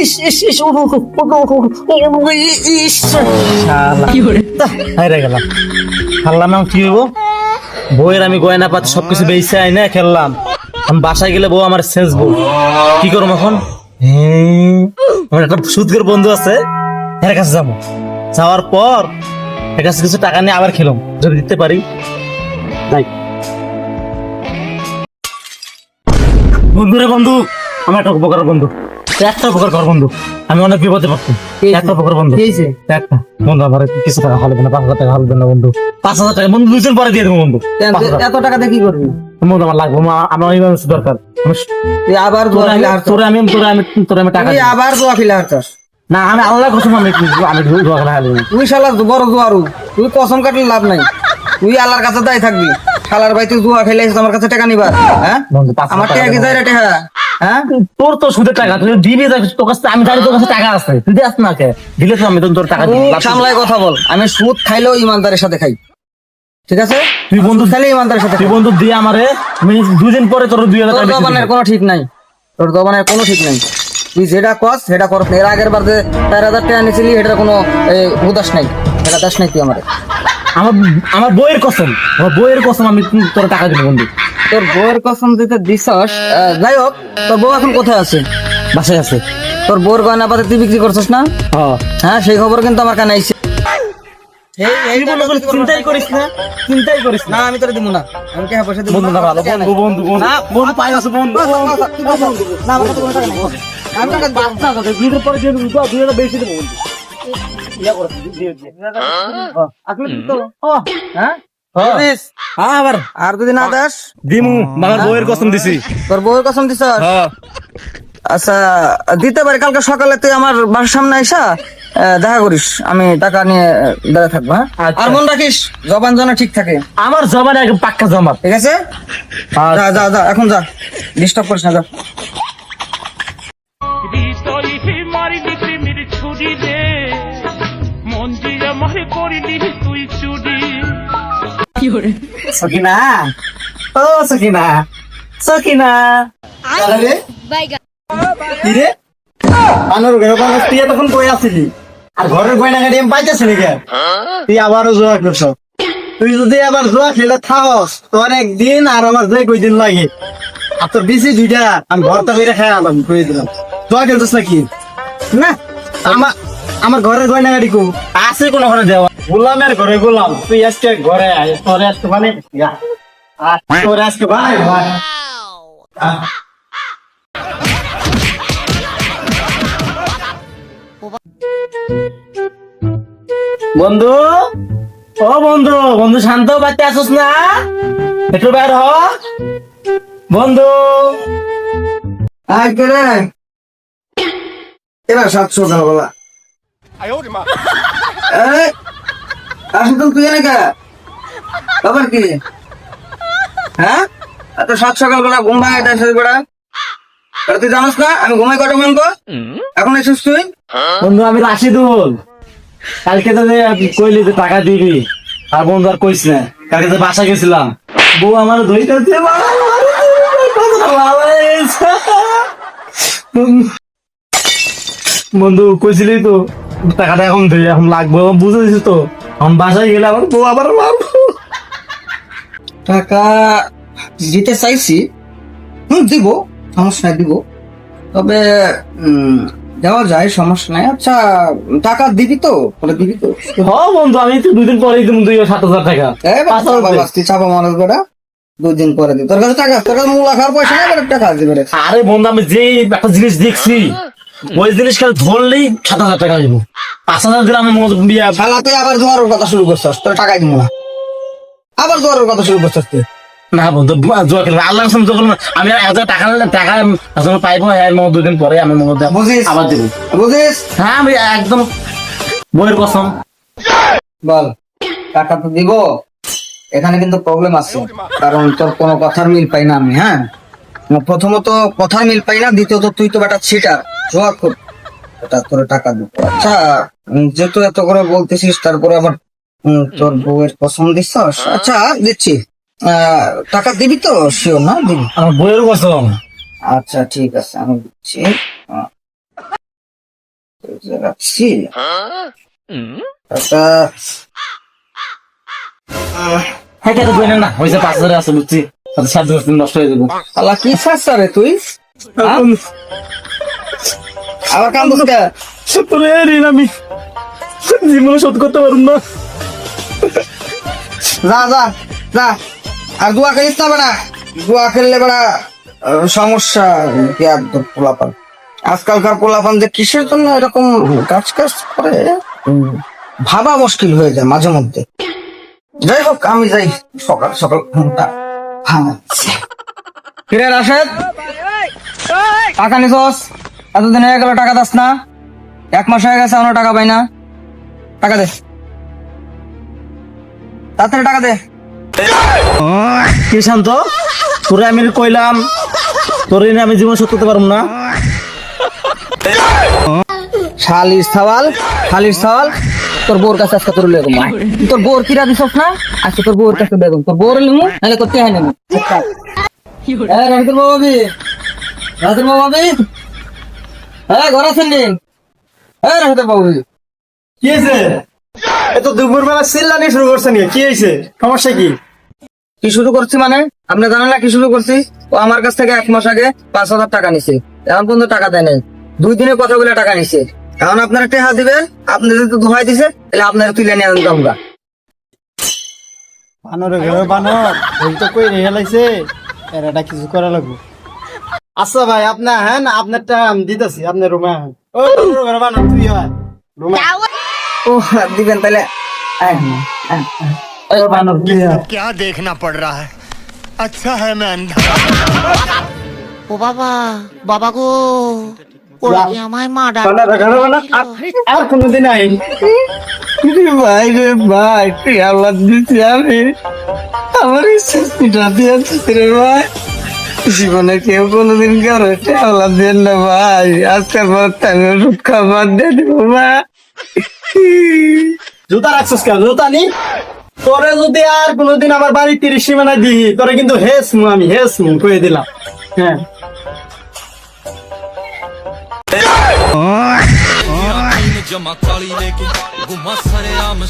ইস। গেলাম। এখন কি হইব? বইয়ের আমি গয়না পাতি সবকিছু বেঁচে আই না খেললাম। আমি বাসায় গেলে বউ আমার শেষ বউ। কি করব এখন? আমার একটা সুদকের বন্ধু আছে এর কাছে যাব। যাওয়ার পর এর কাছে কিছু টাকা নিয়ে আবার খেলাম। যদি দিতে পারি। তাই বন্ধু রে বন্ধু আমার একটা উপকার বন্ধু। একটা উপকার কর বন্ধু। আমি অনেক বিপদে একটা উপকার বন্ধু। একটা। বন্ধু আমার কিছু টাকা না পাঁচ হাজার টাকা না বন্ধু। পাঁচ হাজার টাকা বন্ধু দুজন পরে দিয়ে দেবো বন্ধু। এত টাকাতে কি করবি? বন্ধু আমার লাগবে আমার- আমার দরকার। আবার তোরে জোয়া আমি খেলে তোরে আমি তোরে আমি টাকা আবার জোয়া খেলে হারছস না আমি আল্লাহ কসম আমি আমি জুয়া খেলা হারবো। না। তুই শালা বড় জোয়ারু তুই কসম কাটলে লাভ নাই। তুই আল্লাহর কাছে দায় থাকবি। শালার ভাই তুই জুয়া খেলে আমার কাছে টাকা নিবার হ্যাঁ? আমার টাকা টাকা কি দেবো। যায় রে টাকা? হ্যাঁ? তোর তো সুদের টাকা তুই দিবি তোর কাছে আমি জানি তোর কাছে টাকা আছে। তুই দিস না কে। দিলে তো আমি তোর টাকা মুখ সামলায় কথা বল। আমি সুদ খাইলেও ইমানদারের সাথে খাই। ঠিক আছে? তুই বন্ধু খাইলে ইমানদারের সাথে তুই বন্ধু দিয়ে আমারে আমি দুদিন পরে তোর দুই হাজার দোকানের। কোনো ঠিক নাই। তোর দোকানের কোনো ঠিক নাই। তুই যেটা কস সেটা কর। এর আগের বার যে চার হাজার টাকা নিয়েছিলি এটার কোনো উদাস নাই। এটা দাস নাই তুই আমার। আমার আমার বইয়ের কসম। আমার বইয়ের কসম আমি তোর টাকা দিব বন্ধু। তোর বউয়ের কসম দিতে দিছস যাই হোক তোর বউ এখন কোথায় আছে? বাসায় আছে। তোর বউর গয়না পাতে তুই বিক্রি করছিস না? হ্যাঁ। হ্যাঁ সেই খবর কিন্তু আমার কানে আইছে। এই বলে বলে চিন্তাই করিস না চিন্তাই করিস না। না আমি তোর দিব না। আমি টাকা পয়সা দিব? বন্ধু ভালো বন্ধু বন্ধু বন্ধু না, বন্ধু পাই আছে বন্ধু না আমার কাছে কোনো টাকা আমি টাকা বাচ্চা কথা দুই হাজার পরে দিয়ে দেবো দুই হাজার বেশি দেবো বন্ধু। ইয়া করে দিয়ে দিয়ে দিয়ে আসলে তো হ্যাঁ? হ্যাঁ। হ্যাঁ আবার। আর যদি না দাস? দিমু আমার বইয়ের কসম দিছি। তোর বউয়ের কসম হ্যাঁ। আচ্ছা দিতে পারি কালকে সকালে তুই আমার বাসার সামনে আইসা দেখা করিস আমি টাকা নিয়ে দাঁড়া থাকব হ্যাঁ? আচ্ছা। আর মন রাখিস জবান যেন ঠিক থাকে। আমার জমানে একদম পাক্কা জমা ঠিক আছে? যা যা যা এখন যা ডিস্টার্ব করিস না যা। সকিনা ও সকিনা সকিনা রে? কি আনোর ঘরে তুই তখন কই আসিলি? আর ঘরের গয়না গাড়ি আমি পাইতেছি নাকি? তুই আবারও জোয়া করছ তুই যদি আবার জোয়া খেলে থাকস তোর একদিন আর আমার যে কই দিন লাগে। আর তোর বেশি দুইটা আমি ঘরটা করে খেয়ে আলাম কই দিলাম। জোয়া খেলছিস নাকি? না আমার আমার ঘরের গয়না গাড়ি কো আছে কোন ঘরে দেওয়া গোলামের ঘরে গোলাম তুই আজকে ঘরে আয় তোর আজকে মানে তোর আজকে ভাই ভাই বন্ধু ও বন্ধু বন্ধু শান্ত বাচ্চা আসুস না? একটু বের হ। বন্ধু। রে এবার সাতশো সকালবেলা এই, আসিদুল তুই এনে কে? হ্যাঁ? এত সাত সকালবেলা ঘুম ভাঙা বেড়া তুই জানিস না, আমি ঘুমাই কটা এখন এসেছিস তুই? বন্ধু, আমি রাশিদুল। কালকে তো কইলি যে টাকা দিবি, আর বন্ধু আর কইস না, কালকে তো বাসা গেছিলাম। বউ আমার ধইতেছে বন্ধু, কইছিলি তো, টাকাটা এখন এখন লাগবে বুঝে তো? এখন বাসায় গেলে আমার বউ আবার মারবো। টাকা দিতে চাইছি। হুম দিব সমস্যা নাই দিব। তবে দেওয়া যায় সমস্যা নাই। আচ্ছা টাকা দিবি তো? বলে দিবি তো? হ বন্ধু আমি তো দুদিন পরেই তুমি দুই সাত হাজার টাকা। তুই চাপা মানুষ বেটা। দুই দিন পরে দি তোর কাছে টাকা তোর কাছে মূল রাখার পয়সা টাকা দিবে আরে বন্ধু আমি যে একটা জিনিস দেখছি ওই জিনিস খালি ধরলেই সাত হাজার টাকা দিব পাঁচ হাজার দিলে আমি শালা তুই আবার জোয়ারের কথা শুরু করছিস তোর টাকাই দিব না। আবার জোয়ারের কথা শুরু করছিস তুই। না বন্ধু জোয়া খেলবে আল্লাহ কাছে জোয়া খেলবে আমি হাজার টাকা টাকা আসলে পাইবো দুদিন পরে আমি বুঝিস? আবার দেবো। বুঝিস? হ্যাঁ আমি একদম বইয়ের কসম। বল টাকা তো দিব। এখানে কিন্তু প্রবলেম আছে কারণ তোর কোনো কথার মিল পাই না আমি হ্যাঁ? প্রথমত কথার মিল পাই না দ্বিতীয়ত তুই তো বেটা ছিটার জোয়া খুব। এটা তোর টাকা দিব। আচ্ছা যেহেতু এত করে বলতেছিস তারপরে আবার তোর বউয়ের পছন্দ দিচ্ছস? আচ্ছা দিচ্ছি। আহ, টাকা দিবি তো? শিওর না? দিবি? আমার বইয়ের কসম আচ্ছা ঠিক আছে আমি দিচ্ছি। রাখছি। আচ্ছা। হ্যাঁ কেন বই না? হয়েছে পাঁচ হাজার আছে বুঝছি। সাত দশ দিন নষ্ট হয়ে যাব। আল্লাহ কি রে তুই? আবার কাম কে তোরে ঋণ আমি জীবনে শোধ করতে পারুন না। যা যা যা। আর দোয়া খেলিস না বেড়া দোয়া খেললে বেড়া সমস্যা কি একদম পোলাপান? আজকালকার পোলাপান যে কিসের জন্য এরকম কাজ কাজ করে? ভাবা মুশকিল হয়ে যায় মাঝে মধ্যে। যাই হোক আমি যাই। সকাল সকাল ঘুমটা ভাঙাচ্ছি। কিরে রাশেদ টাকা নিছস? এতদিন হয়ে গেল টাকা দাস না? এক মাস হয়ে গেছে আমরা টাকা পাই না। টাকা দে। তাড়াতাড়ি টাকা দে। কি শান্ত? তোরে আমি কইলাম তোর আমি জীবন করতে পারব না। শালির সওয়াল শালির সওয়াল তোর বোর কাছে আজকে তোর লেগুম তোর বোর কিরা দিছস না? আজকে তোর বোর কাছে বেগুম। তোর বোর লিমু নাহলে করতে হয় না রাহিদুর বাবাবি রাহিদুর বাবাবি হ্যাঁ ঘর আছেন নি হ্যাঁ রাহিদুর বাবাবি কি হয়েছে? এত দুপুর বেলা চিল্লানি শুরু করছে নি কি হয়েছে? সমস্যা কি? কি শুরু করছি মানে? আপনি জানেন না কি শুরু করছি? ও আমার কাছ থেকে এক মাস আগে পাঁচ হাজার টাকা নিছে। এখন পর্যন্ত টাকা দেয় নাই। দুই দিনের কথা বলে টাকা নিছে? এখন আপনারা টেহা দিবেন আপনি যদি দোহাই দিছে তাহলে আপনারা তুলে নিয়ে আনতে আমরা বানর ঘরে বানর। ওই তো কই রেহে লাইছে এর এটা কিছু করা লাগবে। আচ্ছা ভাই আপনি হ্যাঁ না আপনারটা আমি দিতেছি আপনার রুমে হ্যাঁ ও তোর ঘরে বানর তুই হয় রুমে ও দিবেন তাহলে আয়, আয়, আয়। ওই বানর তুই আয়। क्या देखना पड़ रहा है अच्छा है मैं अंधा ও বাবা বাবা গো ওরা কি আমায় মার্ডার বানর ঘরে বানর আর- আর কোনোদিন আই ভাই রে ভাই তুই আল্লাহ দিচ্ছি আমি আমার শাস্তিটা দিয়েছিস রে ভাই জীবনে কেউ কোনোদিন কারও টেওলা দেন না ভাই। আজকে পর আমি ওষুধ খাবার দিয়ে দেবো মা। জুতা রাখছিস কেন? জুতা নি? তোরে যদি আর কোনোদিন আমার বাড়ির তিরিশ সীমানা দিই তোরে কিন্তু হেস মু আমি হেস মু কয়ে দিলাম। হ্যাঁ। जमा काली लेके घुमा सरे आम